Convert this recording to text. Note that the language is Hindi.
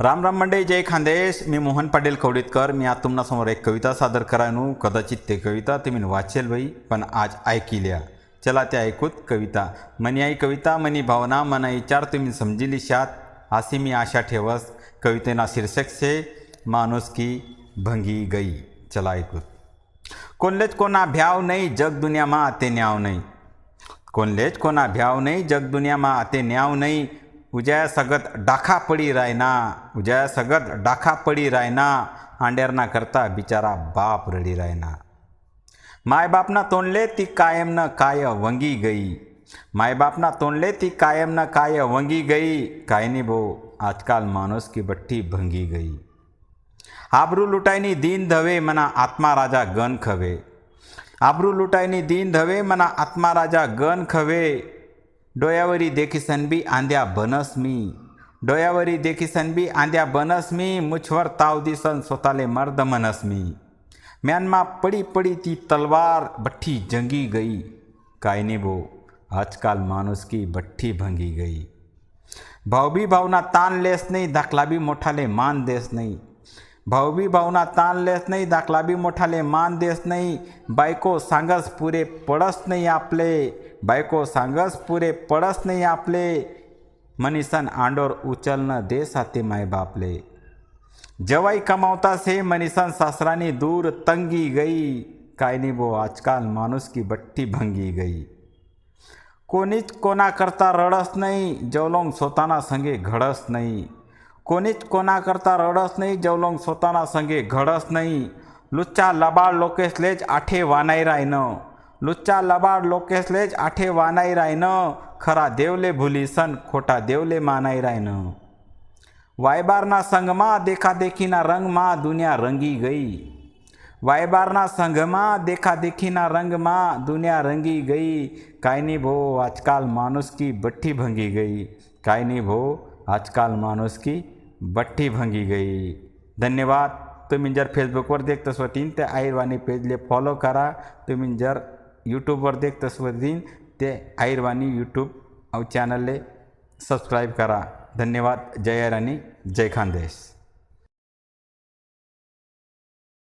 राम राम मंडे जय खानदेश. मी मोहन पाटील कवडीतकर. मी आज तुमच्यासमोर एक कविता सादर करायनू. कदाचित ते कविता तुम्ही वाचेल बाई पण आज ऐकिल्या. चला ते ऐकूत कविता. मनी आई कविता मनी भावना मना विचार तुम्ही समजिली शात. अशी मी आशा ठेवस कवितेना शीर्षक से माणूस की भंगी गई. चला ऐकूत. कोणलेच कोणा भ्याव नाही जग दुनियामा आते न्याव नाही कोणलेच कोणा भ्याव नाही जग दुनियामा आते न्याव नाही ઉજયા સગત ડાખા પડી રાયના, ઉજયા સગત ડાખા પડી રાયના આંડેરના કરતા બિચારા બાપ રડી રાયના. માય બાપના તોંડલેથી કાયમના કાય વંગી ગઈ. માય બાપના તોંડલેથી કાયમના કાય વંગી ગઈ. કાયની બહુ આજકાલ માણસ કી બઠ્ઠી ભંગી ગઈ. આબરૂ લૂંટાઈની દીન ધવે મના આત્મા રાજા ગન ખવે. આબરૂ લૂંટાઈની દીન ધવે મના આત્મા રાજા ગન ખવે. डोयावरी आंद्या बनस मी डोयावरी देखीसन बी आंद्या बनस मी मुछवर ताव दिसन स्वतःले मर्द मनस मी म्यानमा पडी पडी ती तलवार बठ्ठी जंगी गई। काय नाही भो, आजकाल माणूस की बठ्ठी भंगी गई। भाऊबी भावना तान लेस नहीं दाखला भी मोठाले मान देस नाही भाऊबी भावना ताण लेस नाही, दाखला बी मोठाले मान देस नाही। बायको सांगस पुरे पडस नाही आपले। बायको सांगस पुरे पडस नाही आपले। मनीसन आंडोर उचलणं दे साते माय बापले जवाई कमावता से मनीसन सासरानी दूर तंगी गई। काय बो आजकाल माणूस की बट्टी भंगी गई। कोणीच कोणाकरता रडस नाही जवलोंग स्वतःना संगे घडस नाही। कोनीच कोना करता रडस नहीं, जवलोंग स्वतः संगे घडस नहीं। लुच्चा लबाड लोकेसलेच आठे वानाई न। लुच्चा लबाड लोकेसलेच आठे वानाई न। खरा देवले भूली सन खोटा देवले मनाई रायनं वायबारना संगमा देखा देखीना रंग मा दुनिया रंगी गई। वायबारना संगमा देखा देखीना रंग मा दुनिया रंगी गई। कायनी भो आजकाल मानुस की बट्टी भंगी गई। कायनी भो आजकाल मानुस की बट्टी भंगी गई। धन्यवाद। तुम्ही जर फेसबुकवर देखत असतील ते आईरवाणी पेजले फॉलो करा। तुम्ही जर यूट्यूबवर देखत असतील ते आईरवाणी यूट्यूब चॅनलले सबस्क्राईब करा। धन्यवाद। जय राणी जय खानदेश।